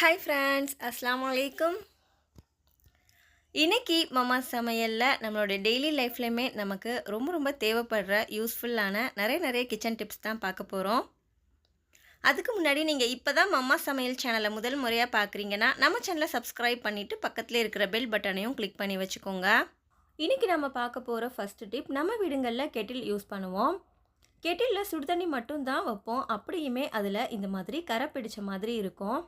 Hi friends அஸ்லாம் வலைக்கும் இன்றைக்கி மம்மா சமையலில் நம்மளோட டெய்லி லைஃப்லையுமே நமக்கு ரொம்ப ரொம்ப தேவைப்படுற யூஸ்ஃபுல்லான நிறைய நிறைய கிச்சன் டிப்ஸ் தான் பார்க்க போகிறோம் அதுக்கு முன்னாடி நீங்கள் இப்போ தான் மம்மா சமையல் சேனலை முதல் முறையாக பார்க்குறீங்கன்னா நம்ம சேனலை சப்ஸ்கிரைப் பண்ணிவிட்டு பக்கத்தில் இருக்கிற பெல் பட்டனையும் கிளிக் பண்ணி வச்சுக்கோங்க. இன்றைக்கி நம்ம பார்க்க போகிற ஃபஸ்ட்டு டிப் நம்ம வீடுங்களில் கெட்டில் யூஸ் பண்ணுவோம். கெட்டிலில் சுடுதண்ணி மட்டும் தான் வைப்போம். அப்படியுமே அதில் இந்த மாதிரி கரை பிடிச்ச மாதிரி இருக்கும்.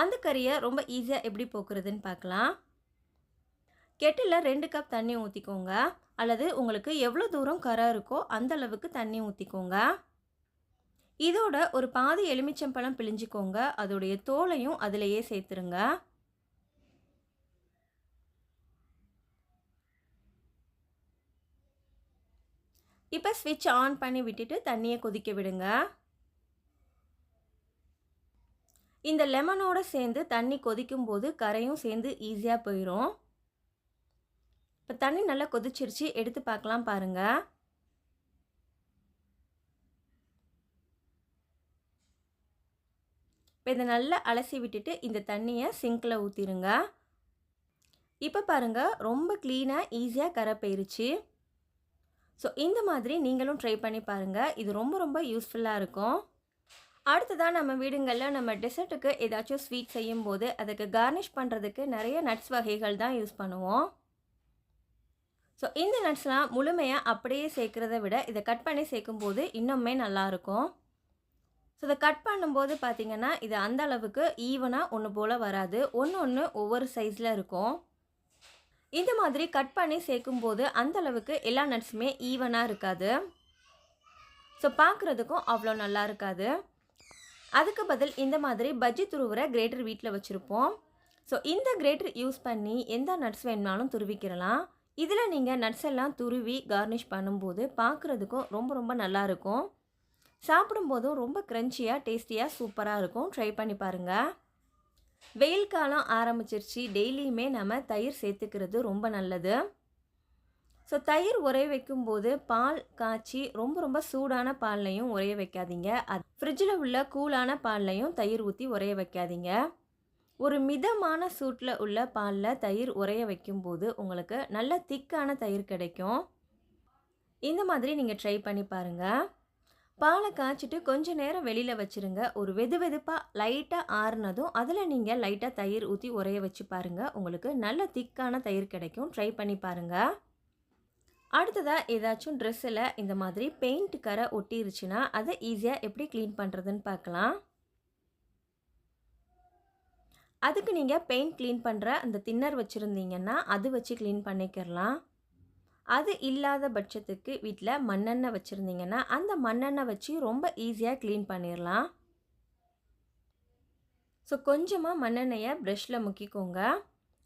அந்த கறியை ரொம்ப ஈஸியாக எப்படி போக்குறதுன்னு பார்க்கலாம். கெட்டில் ரெண்டு கப் தண்ணி ஊற்றிக்கோங்க அல்லது உங்களுக்கு எவ்வளோ தூரம் கரை இருக்கோ அந்த அளவுக்கு தண்ணி ஊற்றிக்கோங்க இதோட ஒரு பாதி எலுமிச்சம்பழம் பிழிஞ்சிக்கோங்க. அதோடைய தோலையும் அதிலேயே சேர்த்துருங்க. இப்போ ஸ்விட்ச் ஆன் பண்ணி விட்டுட்டு தண்ணியை கொதிக்க விடுங்க. இந்த லெமனோட சேர்ந்து தண்ணி கொதிக்கும் போது கரையும் சேர்ந்து ஈஸியாக போயிடும் இப்போ தண்ணி நல்லா கொதிச்சிருச்சு எடுத்து பார்க்கலாம் பாருங்கள் இப்போ இதை நல்லா அலசி விட்டுட்டு இந்த தண்ணியை சிங்கில் ஊற்றிடுங்க இப்போ பாருங்கள் ரொம்ப க்ளீனாக ஈஸியாக கரை போயிருச்சு. ஸோ இந்த மாதிரி நீங்களும் ட்ரை பண்ணி பாருங்கள் இது ரொம்ப ரொம்ப யூஸ்ஃபுல்லாக இருக்கும். அடுத்ததாக நம்ம வீடுங்களில் நம்ம டெசர்ட்டுக்கு ஏதாச்சும் ஸ்வீட் செய்யும்போது அதுக்கு கார்னிஷ் பண்ணுறதுக்கு நிறைய நட்ஸ் வகைகள் தான் யூஸ் பண்ணுவோம். ஸோ இந்த நட்ஸ்லாம் முழுமையாக அப்படியே சேர்க்குறத விட இதை கட் பண்ணி சேர்க்கும்போது இன்னுமே நல்லாயிருக்கும் ஸோ இதை கட் பண்ணும்போது பார்த்திங்கன்னா இது அந்த அளவுக்கு ஈவனாக ஒன்று போல் வராது. ஒன்று ஒன்று ஒவ்வொரு சைஸில் இருக்கும். இந்த மாதிரி கட் பண்ணி சேர்க்கும்போது அந்த அளவுக்கு எல்லா நட்ஸுமே ஈவனாக இருக்காது. ஸோ பார்க்குறதுக்கும் அவ்வளோ நல்லா இருக்காது. அதுக்கு பதில் இந்த மாதிரி பஜ்ஜி துருவுற கிரேட்டர் வீட்டில் வச்சுருப்போம். ஸோ இந்த கிரேட்டர் யூஸ் பண்ணி எந்த நட்ஸ் வேணுனாலும் துருவிக்கிறலாம் இதில் நீங்கள் நட்ஸ் எல்லாம் துருவி கார்னிஷ் பண்ணும்போது பார்க்குறதுக்கும் ரொம்ப ரொம்ப நல்லாயிருக்கும் சாப்பிடும்போதும் ரொம்ப க்ரன்ச்சியாக டேஸ்டியாக சூப்பராக இருக்கும். ட்ரை பண்ணி பாருங்கள் வெயில் காலம் ஆரம்பிச்சிருச்சு. டெய்லியுமே நம்ம தயிர் சேர்த்துக்கிறது ரொம்ப நல்லது. ஸோ தயிர் உரைய வைக்கும்போது பால் காய்ச்சி ரொம்ப ரொம்ப சூடான பால்லையும் உரைய வைக்காதீங்க. அது ஃப்ரிட்ஜில் உள்ள கூலான பால்லையும் தயிர் ஊற்றி உரைய வைக்காதீங்க. ஒரு மிதமான சூட்டில் உள்ள பாலில் தயிர் உரைய வைக்கும்போது உங்களுக்கு நல்ல திக்கான தயிர் கிடைக்கும். இந்த மாதிரி நீங்கள் ட்ரை பண்ணி பாருங்கள் பாலை காய்ச்சிட்டு கொஞ்சம் நேரம் வெளியில் வச்சுருங்க. ஒரு வெது வெதுப்பாக லைட்டாக ஆறுனதும் அதில் நீங்கள் லைட்டாக தயிர் ஊற்றி உரைய வச்சு பாருங்கள் உங்களுக்கு நல்ல திக்கான தயிர் கிடைக்கும். ட்ரை பண்ணி பாருங்கள் அடுத்ததாக ஏதாச்சும் ட்ரெஸ்ஸில் இந்த மாதிரி பெயிண்ட் கரை ஒட்டிருச்சுன்னா அதை ஈஸியாக எப்படி க்ளீன் பண்ணுறதுன்னு பார்க்கலாம். அதுக்கு நீங்கள் பெயிண்ட் க்ளீன் பண்ணுற அந்த தின்னர் வச்சுருந்தீங்கன்னா அது வச்சு க்ளீன் பண்ணிக்கிறலாம் அது இல்லாத பட்சத்துக்கு வீட்டில் மண்ணெண்ணெய் வச்சுருந்தீங்கன்னா அந்த மண்ணெண்ணெய் வச்சு ரொம்ப ஈஸியாக க்ளீன் பண்ணிடலாம் ஸோ கொஞ்சமாக மண்ணெண்ணெயை ப்ரெஷ்ஷில் முக்கிக்கோங்க.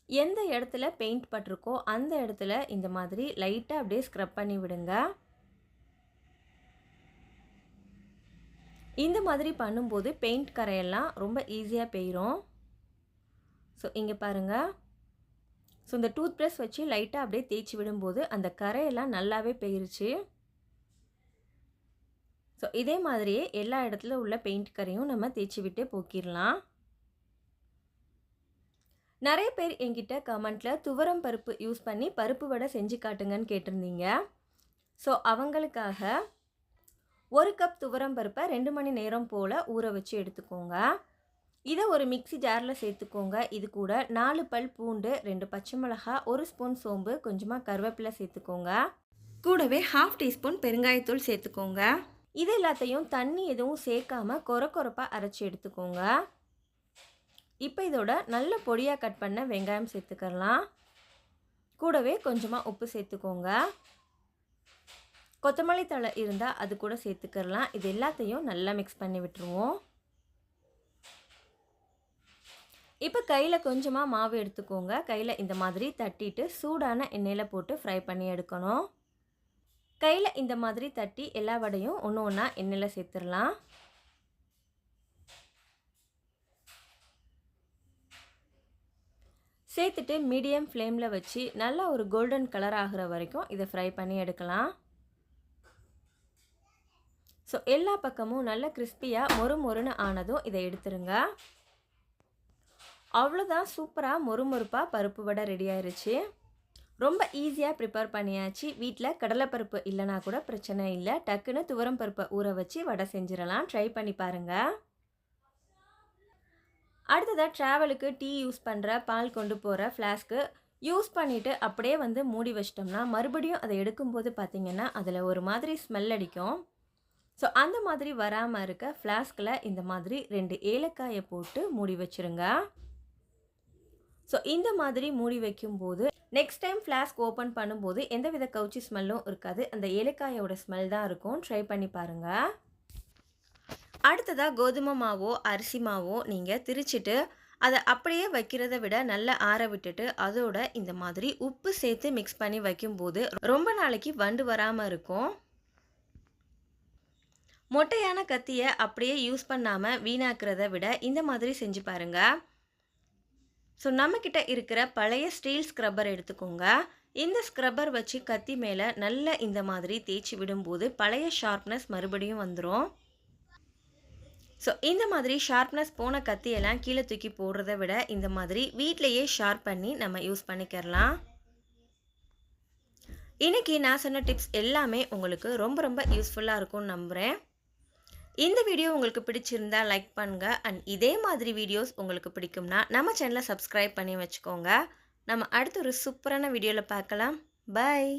எந்த இடத்துல பெயிண்ட் பட்டிருக்கோ அந்த இடத்துல இந்த மாதிரி லைட்டாக அப்படியே ஸ்க்ரப் பண்ணி விடுங்க. இந்த மாதிரி பண்ணும்போது பெயிண்ட் கரையெல்லாம் ரொம்ப ஈஸியாக போயிடும் ஸோ இங்கே பாருங்கள் ஸோ இந்த டூத் ப்ரஷ் வச்சு லைட்டாக அப்படியே தேய்ச்சி விடும்போது அந்த கரையெல்லாம் நல்லாவே போயிருச்சு. ஸோ இதே மாதிரியே எல்லா இடத்துல உள்ள பெயிண்ட் கரையும் நம்ம தேய்ச்சி விட்டு போக்கிடலாம். நிறைய பேர் என்கிட்ட கமெண்ட்டில் துவரம் பருப்பு யூஸ் பண்ணி பருப்பு வடை செஞ்சு காட்டுங்கன்னு கேட்டிருந்தீங்க. ஸோ அவங்களுக்காக ஒரு கப் துவரம் பருப்பை ரெண்டு மணி நேரம் போல் ஊற வச்சு எடுத்துக்கோங்க. இதை ஒரு மிக்சி ஜாரில் சேர்த்துக்கோங்க. இது கூட நாலு பல் பூண்டு ரெண்டு பச்சை மிளகா ஒரு ஸ்பூன் சோம்பு கொஞ்சமாக கருவேப்பிலை சேர்த்துக்கோங்க. கூடவே ஹாஃப் டீஸ்பூன் பெருங்காயத்தூள் சேர்த்துக்கோங்க. இது எல்லாத்தையும் தண்ணி எதுவும் சேர்க்காம கொர கொரப்பாக அரைச்சி எடுத்துக்கோங்க. இப்போ இதோட நல்ல பொடியாக கட் பண்ண வெங்காயம் சேர்த்துக்கலாம். கூடவே கொஞ்சமாக உப்பு சேர்த்துக்கோங்க. கொத்தமல்லி தழை இருந்தால் அது கூட சேர்த்துக்கலாம். இது எல்லாத்தையும் நல்லா மிக்ஸ் பண்ணி விட்டுருவோம். இப்போ கையில் கொஞ்சமாக மாவு எடுத்துக்கோங்க. கையில் இந்த மாதிரி தட்டிட்டு சூடான எண்ணெயில் போட்டு ஃப்ரை பண்ணி எடுக்கணும். கையில் இந்த மாதிரி தட்டி எல்லா வடையும் ஒன்று ஒன்றா எண்ணெயில் சேர்த்துடலாம். சேர்த்துட்டு மீடியம் ஃப்ளேமில் வச்சு நல்லா ஒரு கோல்டன் கலர் ஆகிற வரைக்கும் இதை ஃப்ரை பண்ணி எடுக்கலாம். ஸோ எல்லா பக்கமும் நல்ல கிறிஸ்பியாக மொறு மொறுன்னு ஆனதும் இதை எடுத்துருங்க. அவ்வளோதான் சூப்பராக மொறுமொறுப்பாக பருப்பு வடை ரெடி ஆயிடுச்சு ரொம்ப ஈஸியாக ப்ரிப்பேர் பண்ணியாச்சு. வீட்டில் கடலைப்பருப்பு இல்லைனா கூட பிரச்சனை இல்லை. டக்குன்னு துவரம் பருப்பை ஊற வச்சு வடை செஞ்சிடலாம். ட்ரை பண்ணி பாருங்கள் அடுத்ததாக ட்ராவலுக்கு டீ யூஸ் பண்ணுற பால் கொண்டு போகிற ஃப்ளாஸ்க்கு யூஸ் பண்ணிவிட்டு அப்படியே வந்து மூடி வச்சிட்டோம்னா மறுபடியும் அதை எடுக்கும்போது பார்த்திங்கன்னா அதில் ஒரு மாதிரி ஸ்மெல் அடிக்கும். ஸோ அந்த மாதிரி வராமல் இருக்க ஃப்ளாஸ்கில் இந்த மாதிரி ரெண்டு ஏலக்காயை போட்டு மூடி வச்சுருங்க. ஸோ இந்த மாதிரி மூடி வைக்கும்போது நெக்ஸ்ட் டைம் ஃப்ளாஸ்க் ஓப்பன் பண்ணும்போது எந்தவித கவுச்சி ஸ்மெல்லும் இருக்காது. அந்த ஏலக்காயோட ஸ்மெல் தான் இருக்கும். ட்ரை பண்ணி பாருங்கள் அடுத்ததாக கோதுமை மாவோ அரிசி மாவோ நீங்கள் திரிச்சிட்டு அதை அப்படியே வைக்கிறத விட நல்லா ஆற விட்டுட்டு அதோட இந்த மாதிரி உப்பு சேர்த்து மிக்ஸ் பண்ணி வைக்கும்போது ரொம்ப நாளைக்கு வண்டு வராமல் இருக்கும். மொட்டையான கத்தியை அப்படியே யூஸ் பண்ணாமல் வீணாக்கிறத விட இந்த மாதிரி செஞ்சு பாருங்கள் ஸோ நம்மக்கிட்ட இருக்கிற பழைய ஸ்டீல் ஸ்க்ரப்பர் எடுத்துக்கோங்க. இந்த ஸ்க்ரப்பர் வச்சு கத்தி மேலே நல்ல இந்த மாதிரி தேய்ச்சி விடும்போது பழைய ஷார்ப்னஸ் மறுபடியும் வந்துடும் ஸோ இந்த மாதிரி ஷார்ப்னஸ் போன கத்தியெல்லாம் கீழே தூக்கி போடுறத விட இந்த மாதிரி வீட்டிலையே ஷார்ப் பண்ணி நம்ம யூஸ் பண்ணிக்கிறலாம் இன்றைக்கி நான் சொன்ன டிப்ஸ் எல்லாமே உங்களுக்கு ரொம்ப ரொம்ப யூஸ்ஃபுல்லாக இருக்கும்னு நம்புகிறேன் இந்த வீடியோ உங்களுக்கு பிடிச்சிருந்தா லைக் பண்ணுங்கள் அண்ட் இதே மாதிரி வீடியோஸ் உங்களுக்கு பிடிக்கும்னா நம்ம சேனலை சப்ஸ்கிரைப் பண்ணி வச்சுக்கோங்க. நம்ம அடுத்த ஒரு சூப்பரான வீடியோவில் பார்க்கலாம். பாய்